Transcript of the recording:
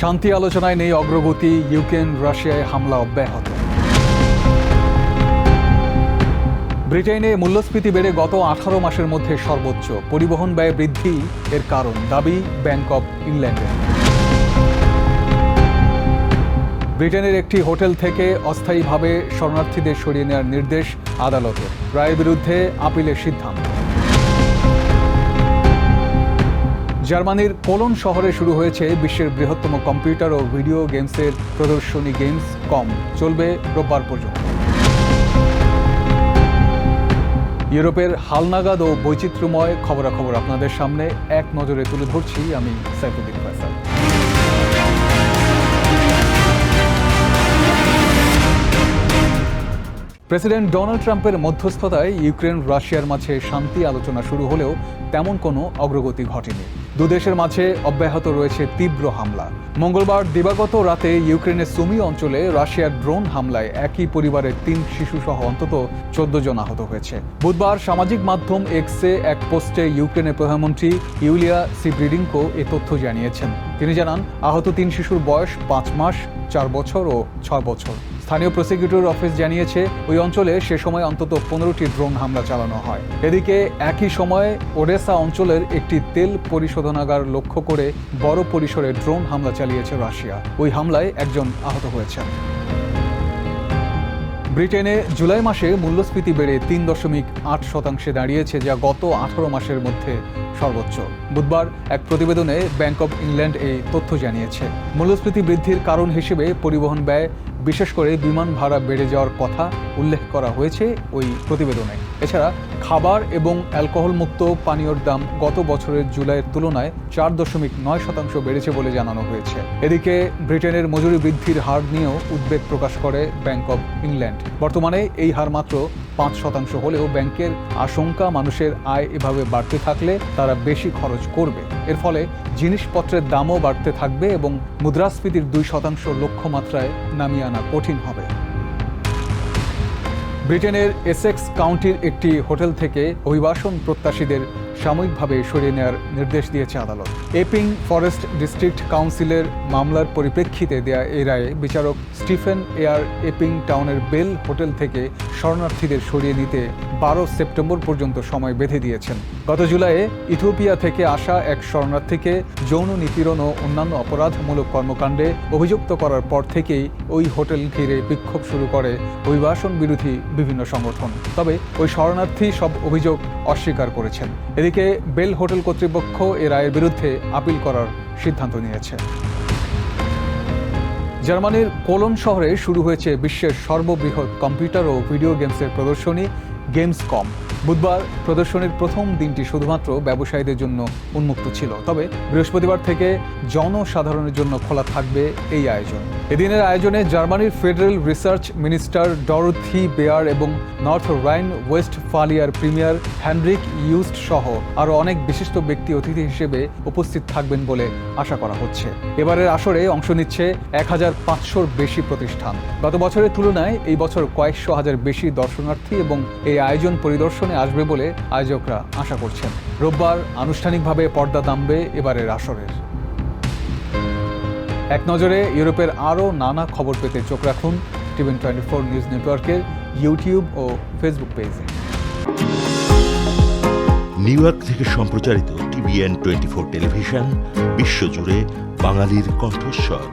শান্তি আলোচনায় নেই অগ্রগতি, ইউক্রেন, রাশিয়ায় হামলা অব্যাহত। ব্রিটেনে মূল্যস্ফীতি বেড়ে গত আঠারো মাসের মধ্যে সর্বোচ্চ। পরিবহন ব্যয় বৃদ্ধি এর কারণ, দাবি ব্যাংক অব ইংল্যান্ডের ব্রিটেনের একটি হোটেল থেকে অস্থায়ীভাবে শরণার্থীদের সরিয়ে নেওয়ার নির্দেশ আদালতের। রায়ের বিরুদ্ধে আপিলের সিদ্ধান্ত। জার্মানির কোলন শহরে শুরু হয়েছে বিশ্বের বৃহত্তম কম্পিউটার ও ভিডিও গেমসের প্রদর্শনী গেমস কম। চলবে রোববার পর্যন্ত। ইউরোপের হালনাগাদ ও বৈচিত্র্যময় খবরাখবর আপনাদের সামনে এক নজরে তুলে ধরছি আমি সাইফুদ্দিন ফয়সাল প্রেসিডেন্ট ডোনাল্ড ট্রাম্পের মধ্যস্থতায় ইউক্রেন রাশিয়ার মাঝে শান্তি আলোচনা শুরু হলেও তেমন কোনো অগ্রগতি ঘটেনি। দুদেশের মাঝে অব্যাহত রয়েছে তীব্র হামলা। মঙ্গলবার দিবাগত রাতে ইউক্রেনের সুমি অঞ্চলে রাশিয়ার ড্রোন হামলায় একই পরিবারের তিন শিশুসহ অন্তত চোদ্দ জন আহত হয়েছে। বুধবার সামাজিক মাধ্যম এক্সে এক পোস্টে ইউক্রেনের প্রধানমন্ত্রী ইউলিয়া সিব্রিডিঙ্কো এ তথ্য জানিয়েছেন। তিনি জানান, আহত তিন শিশুর বয়স পাঁচ মাস, চার বছর ও ছয় বছর। স্থানীয় প্রসিকিউটর অফিস জানিয়েছে, ওই অঞ্চলে সে সময় অন্তত পনেরোটি ড্রোন হামলা চালানো হয়। এদিকে একই সময়ে ওডেসা অঞ্চলের একটি তেল পরিশোধনাগার লক্ষ্য করে বড় পরিসরে ড্রোন হামলা চালিয়েছে রাশিয়া। ওই হামলায় একজন আহত হয়েছেন। ব্রিটেনে জুলাই মাসে মূল্যস্ফীতি বেড়ে তিন দশমিক আট শতাংশে দাঁড়িয়েছে, যা গত আঠারো মাসের মধ্যে সর্বোচ্চ। বুধবার এক প্রতিবেদনে ব্যাংক অব ইংল্যান্ড এই তথ্য জানিয়েছে। মূল্যস্ফীতি বৃদ্ধির কারণ হিসেবে পরিবহন ব্যয়, বিশেষ করে বিমান ভাড়া বেড়ে যাওয়ার কথা উল্লেখ করা হয়েছে ওই প্রতিবেদনে। এছাড়া খাবার এবং অ্যালকোহল মুক্ত পানীয়র দাম গত বছরের জুলাইয়ের তুলনায় চার দশমিক নয় শতাংশ বেড়েছে বলে জানানো হয়েছে। এদিকে ব্রিটেনের মজুরি বৃদ্ধির হার নিয়েও উদ্বেগ প্রকাশ করে ব্যাংক অব ইংল্যান্ড। বর্তমানে এই হার মাত্র পাঁচ শতাংশ হলেও ব্যাংকের আশঙ্কা মানুষের আয় এভাবে বাড়তে থাকলে তারা বেশি খরচ করবে। এর ফলে জিনিসপত্রের দামও বাড়তে থাকবে এবং মুদ্রাস্ফীতির দুই শতাংশ লক্ষ্যমাত্রায় নামিয়ে আনা কঠিন হবে। ব্রিটেনের এসেক্স কাউন্টির একটি হোটেল থেকে অভিবাসন প্রত্যাশীদের সাময়িকভাবে সরিয়ে নেওয়ার নির্দেশ দিয়েছে আদালত। এপিং ফরেস্ট ডিস্ট্রিক্ট কাউন্সিলের মামলার পরিপ্রেক্ষিতে দেয়া এই রায়ে বিচারক স্টিফেন এয়ার এপিং টাউনের বেল হোটেল থেকে শরণার্থীদের সরিয়ে নিতে বারো সেপ্টেম্বর পর্যন্ত সময় বেঁধে দিয়েছেন। গত জুলাইয়ে ইথিওপিয়া থেকে আসা এক শরণার্থীকে যৌন নিপীড়ন ও অন্যান্য অপরাধমূলক কর্মকাণ্ডে অভিযুক্ত করার পর থেকেই ওই হোটেল ঘিরে বিক্ষোভ শুরু করে অভিবাসন বিরোধী বিভিন্ন সংগঠন। তবে ওই শরণার্থী সব অভিযোগ অস্বীকার করেছেন। এদিকে বেল হোটেল কর্তৃপক্ষ এ রায়ের বিরুদ্ধে আপিল করার সিদ্ধান্ত নিয়েছে। জার্মানির কোলন শহরে শুরু হয়েছে বিশ্বের সর্ববৃহৎ কম্পিউটার ও ভিডিও গেমসের প্রদর্শনী গেমস কম বুধবার প্রদর্শনীর প্রথম দিনটি শুধুমাত্র ব্যবসায়ীদের জন্য উন্মুক্ত ছিল। তবে বৃহস্পতিবার থেকে জনসাধারণের জন্য খোলা থাকবে এই আয়োজন। এদিনের আয়োজনে জার্মানির federal research minister Dorothee Bär এবং নর্থ রাইন ওয়েস্ট ফালিয়ার প্রিমিয়ার হ্যান্ড্রিক ইউস্ট সহ আরও অনেক বিশিষ্ট ব্যক্তি অতিথি হিসেবে উপস্থিত থাকবেন বলে আশা করা হচ্ছে। এবারের আসরে অংশ নিচ্ছে এক হাজার পাঁচশোর বেশি প্রতিষ্ঠান। গত বছরের তুলনায় এই বছর কয়েকশো হাজার বেশি দর্শনার্থী এবং এই আয়োজন পরিদর্শনে আসবে বলে আয়োজকরা আশা করছেন। রোববার আনুষ্ঠানিকভাবে পর্দা নামবে এবারের আসরের। এক নজরে ইউরোপের আরও নানা খবর পেতে চোখ রাখুন টিভেন টোয়েন্টি ফোর নিউজ নেটওয়ার্কের ইউটিউব ও ফেসবুক পেজে। নিউ ইয়র্ক থেকে সম্প্রচারিত টিভিএন টোয়েন্টি ফোর টেলিভিশন, বিশ্বজুড়ে বাঙালির কণ্ঠস্বর।